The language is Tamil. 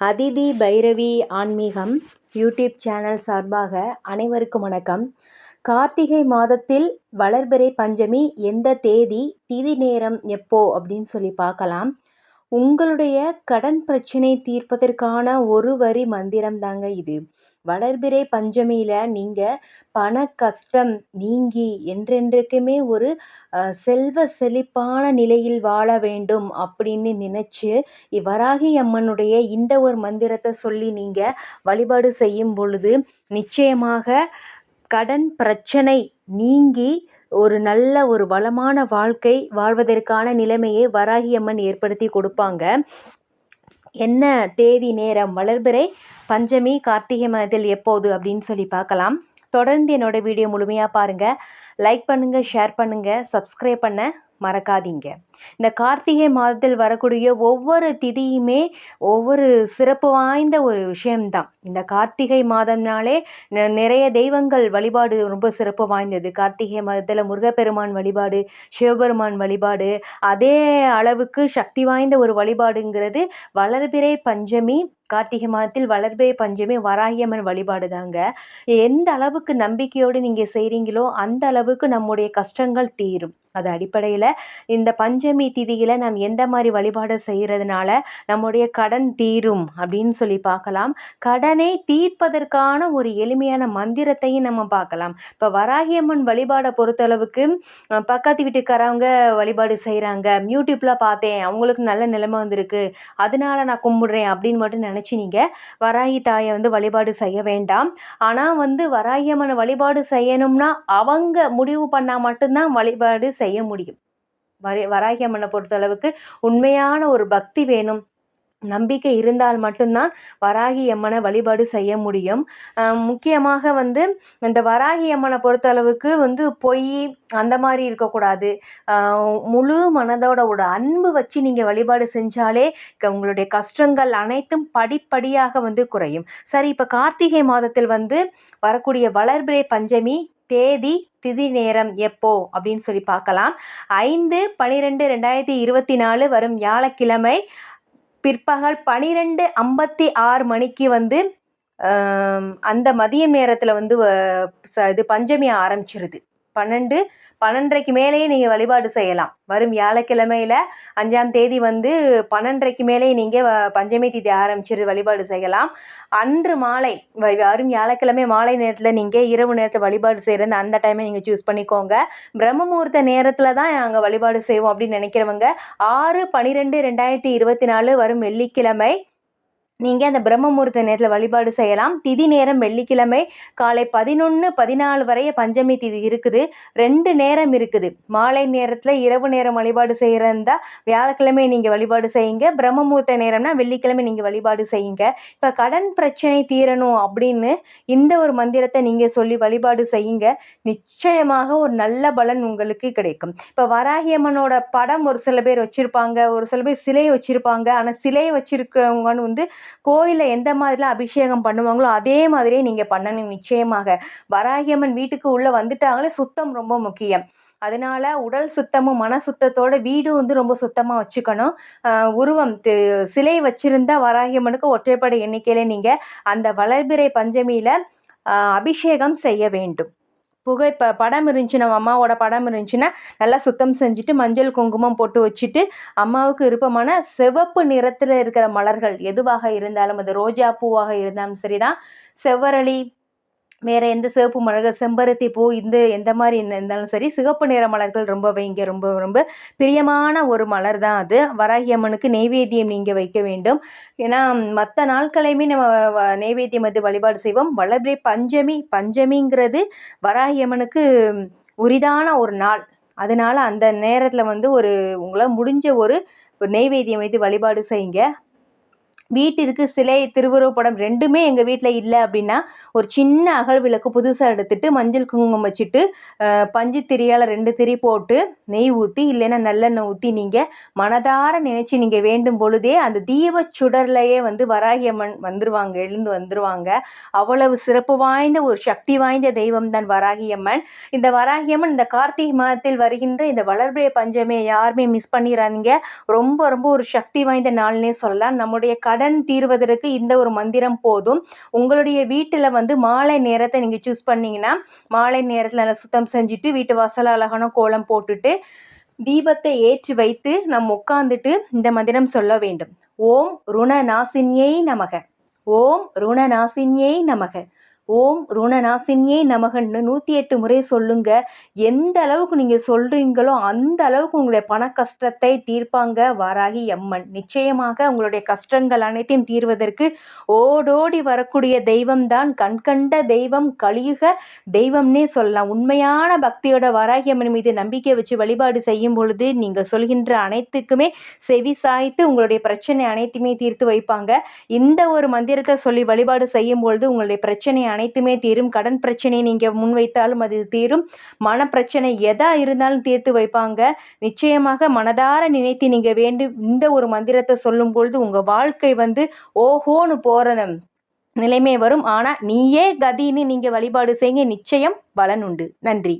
அதிதி பைரவி ஆன்மீகம் யூடியூப் சேனல் சார்பாக அனைவருக்கும் வணக்கம். கார்த்திகை மாதத்தில் வளர்பிறை பஞ்சமி எந்த தேதி திதி நேரம் எப்போ அப்படின்னு சொல்லி பார்க்கலாம். உங்களுடைய கடன் பிரச்சனை தீர்ப்பதற்கான ஒரு வரி மந்திரம் தாங்க இது. வளர்பிறை பஞ்சமியில் நீங்கள் பண கஷ்டம் நீங்கி என்றென்றைக்குமே ஒரு செல்வ செழிப்பான நிலையில் வாழ வேண்டும் அப்படின்னு நினச்சி வராகி அம்மனுடைய இந்த ஒரு மந்திரத்தை சொல்லி நீங்கள் வழிபாடு செய்யும் பொழுது நிச்சயமாக கடன் பிரச்சனை நீங்கி ஒரு நல்ல ஒரு வளமான வாழ்க்கை வாழ்வதற்கான நிலைமையை வராகி அம்மன் ஏற்படுத்தி கொடுப்பாங்க. என்ன தேதி நேரம் வளர்பிறை பஞ்சமி கார்த்திகை மாதத்தில் எப்போது அப்படின்னு சொல்லி பார்க்கலாம். தொடர்ந்து என்னோடய வீடியோ முழுமையாக பாருங்கள் லைக் பண்ணுங்கள் ஷேர் பண்ணுங்கள் சப்ஸ்கிரைப் பண்ண. மறக்காதீங்க. இந்த கார்த்திகை மாதத்தில் வரக்கூடிய ஒவ்வொரு திதியுமே ஒவ்வொரு சிறப்பு வாய்ந்த ஒரு விஷயம்தான். இந்த கார்த்திகை மாதம்னாலே நிறைய தெய்வங்கள் வழிபாடு ரொம்ப சிறப்பு வாய்ந்தது. கார்த்திகை மாதத்தில் முருகப்பெருமான் வழிபாடு சிவபெருமான் வழிபாடு அதே அளவுக்கு சக்தி வாய்ந்த ஒரு வழிபாடுங்கிறது வளர்பிறை பஞ்சமி கார்த்திகை மாதத்தில் வளர்பே பஞ்சமே வராகியம்மன் வழிபாடு தாங்க எந்த அளவுக்கு நம்பிக்கையோடு நீங்கள் செய்கிறீங்களோ அந்த அளவுக்கு நம்முடைய கஷ்டங்கள் தீரும். அது அடிப்படையில் இந்த பஞ்சமி திதியில் நாம் எந்த மாதிரி வழிபாடு செய்கிறதுனால நம்முடைய கடன் தீரும் அப்படின்னு சொல்லி பார்க்கலாம். கடனை தீர்ப்பதற்கான ஒரு எளிமையான மந்திரத்தையும் நம்ம பார்க்கலாம். இப்போ வராகியம்மன் வழிபாடை பொறுத்தளவுக்கு பக்கத்து வீட்டுக்காரவங்க வழிபாடு செய்கிறாங்க யூடியூப்பில் பார்த்தேன். அவங்களுக்கு நல்ல நிலைமை வந்திருக்கு. அதனால நான் கும்பிடுறேன் அப்படின்னு மட்டும் நினச்சி நீங்கள் வராயி தாயை வந்து வழிபாடு செய்ய வேண்டாம். ஆனால் வந்து வராகியம்மன் வழிபாடு செய்யணும்னா அவங்க முடிவு பண்ணால் மட்டும்தான் வழிபாடு செய்ய முடியும். வரை வராகி அம்மனை பொறுத்தளவுக்கு உண்மையான ஒரு பக்தி வேணும். நம்பிக்கை இருந்தால் மட்டும்தான் வராகி அம்மனை வழிபாடு செய்ய முடியும். முக்கியமாக வந்து இந்த வராகி அம்மனை பொறுத்தளவுக்கு வந்து பொய் அந்த மாதிரி இருக்கக்கூடாது. முழு மனதோட ஒரு அன்பு வச்சு நீங்கள் வழிபாடு செஞ்சாலே உங்களுடைய கஷ்டங்கள் அனைத்தும் படிப்படியாக வந்து குறையும். சரி இப்போ கார்த்திகை மாதத்தில் வந்து வரக்கூடிய வளர்பிறை பஞ்சமி தேதி திதி நேரம் எப்போ? அப்படின்னு சொல்லி பார்க்கலாம். ஐந்து பனிரெண்டு ரெண்டாயிரத்தி இருபத்தி நாலு வரும் வியாழக்கிழமை. பிற்பகல் பனிரெண்டு ஐம்பத்தி ஆறு மணிக்கு வந்து அந்த மதிய நேரத்தில் வந்து இது பஞ்சமி ஆரம்பிச்சிருது. பன்னெண்டு பன்னெண்டரைக்கு மேலேயே நீங்கள் வழிபாடு செய்யலாம். வரும் வியாழக்கிழமையில் அஞ்சாம் தேதி வந்து பன்னெண்டரைக்கு மேலேயே நீங்கள் பஞ்சமி தேதி ஆரம்பிச்சிரு வழிபாடு செய்யலாம். அன்று மாலை வரும் வியாழக்கிழமை மாலை நேரத்தில் நீங்கள் இரவு நேரத்தில் வழிபாடு செய்கிறது அந்த டைமை நீங்கள் சூஸ் பண்ணிக்கோங்க. பிரம்ம முகூர்த்த நேரத்தில் தான் நாங்கள் வழிபாடு செய்வோம் அப்படின்னு நினைக்கிறவங்க ஆறு பன்னிரெண்டு ரெண்டாயிரத்தி இருபத்தி நாலு வரும் வெள்ளிக்கிழமை நீங்கள் அந்த பிரம்ம முகூர்த்த நேரத்தில் வழிபாடு செய்யலாம். திதி நேரம் வெள்ளிக்கிழமை காலை பதினொன்று பதினாலு வரைய பஞ்சமி திதி இருக்குது. ரெண்டு நேரம் இருக்குது. மாலை நேரத்தில் இரவு நேரம் வழிபாடு செய்கிறதா வியாழக்கிழமை நீங்கள் வழிபாடு செய்யுங்க. பிரம்ம முகூர்த்த நேரம்னா வெள்ளிக்கிழமை நீங்கள் வழிபாடு செய்யுங்க. இப்போ கடன் பிரச்சனை தீரணும் அப்படின்னு இந்த ஒரு மந்திரத்தை நீங்கள் சொல்லி வழிபாடு செய்யுங்க. நிச்சயமாக ஒரு நல்ல பலன் உங்களுக்கு கிடைக்கும். இப்போ வராகியம்மனோட படம் ஒரு சில பேர் வச்சுருப்பாங்க. ஒரு சில பேர் சிலை வச்சுருப்பாங்க. ஆனால் சிலை வச்சுருக்கவங்கன்னு வந்து கோயிலில் எந்த மாதிரிலாம் அபிஷேகம் பண்ணுவாங்களோ அதே மாதிரியே நீங்கள் பண்ணணும் நிச்சயமாக. வராகியம்மன் வீட்டுக்கு உள்ளே வந்துட்டாங்களே சுத்தம் ரொம்ப முக்கியம். அதனால உடல் சுத்தமும் மன சுத்தத்தோட வீடும் வந்து ரொம்ப சுத்தமாக வச்சுக்கணும். உருவம் சிலை வச்சுருந்தா வராகியம்மனுக்கு ஒற்றைப்படை எண்ணிக்கையில் நீங்கள் அந்த வளர்பிறை பஞ்சமியில் அபிஷேகம் செய்ய வேண்டும். புகை இப்போ படம் இருந்துச்சு நம்ம அம்மாவோட படம் இருந்துச்சுன்னா நல்லா சுத்தம் செஞ்சுட்டு மஞ்சள் குங்குமம் போட்டு வச்சுட்டு அம்மாவுக்கு விருப்பமான சிவப்பு நிறத்தில் இருக்கிற மலர்கள் எதுவாக இருந்தாலும் அது ரோஜா பூவாக இருந்தாலும் சரி தான் செவ்வரளி வேறு எந்த சிவப்பு மலர்கள் செம்பருத்தி பூ இந்த எந்த மாதிரி இருந்தாலும் சரி சிவப்பு நிற மலர்கள் ரொம்ப வைங்க ரொம்ப ரொம்ப பிரியமான ஒரு மலர் தான் அது. வராகி அம்மனுக்கு நெய்வேத்தியம் நீங்கள் வைக்க வேண்டும். ஏன்னா மற்ற நாட்களையுமே நம்ம நெய்வேத்தியம் வந்து வழிபாடு செய்வோம். வளர்பிறை பஞ்சமி பஞ்சமிங்கிறது வராகி அம்மனுக்கு உரிதான ஒரு நாள். அதனால் அந்த நேரத்தில் வந்து ஒரு உங்களால் முடிஞ்ச ஒரு நெய்வேத்தியம் வைத்து வழிபாடு செய்யுங்க. வீட்டிற்கு சிலை திருவுருவப்படம் ரெண்டுமே எங்கள் வீட்டில் இல்லை அப்படின்னா ஒரு சின்ன அகல் விளக்கு புதுசாக எடுத்துகிட்டு மஞ்சள் குங்குமம் வச்சுட்டு பஞ்சு திரியால் ரெண்டு திரி போட்டு நெய் ஊற்றி இல்லைன்னா நல்லெண்ணெய் ஊற்றி நீங்கள் மனதார நினச்சி நீங்கள் வேண்டும் பொழுதே அந்த தீப சுடர்லையே வந்து வராகியம்மன் வந்துருவாங்க எழுந்து வந்துருவாங்க. அவ்வளவு சிறப்பு வாய்ந்த ஒரு சக்தி வாய்ந்த தெய்வம் தான் வராகியம்மன் இந்த வராகியம்மன் இந்த கார்த்திகை மாதத்தில் வருகின்ற இந்த வளர்பிறை பஞ்சமே யாருமே மிஸ் பண்ணிடாதீங்க ரொம்ப ரொம்ப ஒரு சக்தி வாய்ந்த நாள்னே சொல்லலாம். நம்முடைய கடை கடன் தீர்வதற்கு இந்த ஒரு மந்திரம் போதும். உங்களுடைய வீட்டில் வந்து மாலை நேரத்தை நீங்கள் சூஸ் பண்ணிங்கன்னா மாலை நேரத்தில் நல்லா சுத்தம் செஞ்சுட்டு வீட்டு வாசல் அழகான கோலம் போட்டுட்டு தீபத்தை ஏற்றி வைத்து நம் உட்காந்துட்டு இந்த மந்திரம் சொல்ல வேண்டும். ஓம் ருணநாசினியை நமக. ஓம் ருணநாசினியை நமக. ஓம் ருணநாசினியே நமகன்னு நூற்றி எட்டு முறை சொல்லுங்க. எந்த அளவுக்கு நீங்கள் சொல்கிறீங்களோ அந்த அளவுக்கு உங்களுடைய பண கஷ்டத்தை தீர்ப்பாங்க வாராகி அம்மன். நிச்சயமாக உங்களுடைய கஷ்டங்கள் அனைத்தையும் தீர்வதற்கு ஓடோடி வரக்கூடிய தெய்வம்தான். கண்கண்ட தெய்வம் கலியுக தெய்வம்னே சொல்லலாம். உண்மையான பக்தியோட வாராகி அம்மன் மீது நம்பிக்கை வச்சு வழிபாடு செய்யும் பொழுது நீங்கள் சொல்கின்ற அனைத்துக்குமே செவி சாய்த்து உங்களுடைய பிரச்சனை அனைத்துமே தீர்த்து வைப்பாங்க. இந்த ஒரு மந்திரத்தை சொல்லி வழிபாடு செய்யும் பொழுது உங்களுடைய பிரச்சனை அனைத்துமே தீரும். கடன் பிரச்சனை நீங்கள் முன்வைத்தாலும் அது தீரும். மனப்பிரச்சனை எதா இருந்தாலும் தீர்த்து வைப்பாங்க. நிச்சயமாக மனதார நினைத்து நீங்கள் வேண்டும் இந்த ஒரு மந்திரத்தை சொல்லும் பொழுது உங்கள் வாழ்க்கை வந்து ஓஹோன்னு போகிற நிலைமை வரும். ஆனால் நீயே கதின்னு நீங்கள் வழிபாடு செய்யுங்க. நிச்சயம் பலன் உண்டு. நன்றி.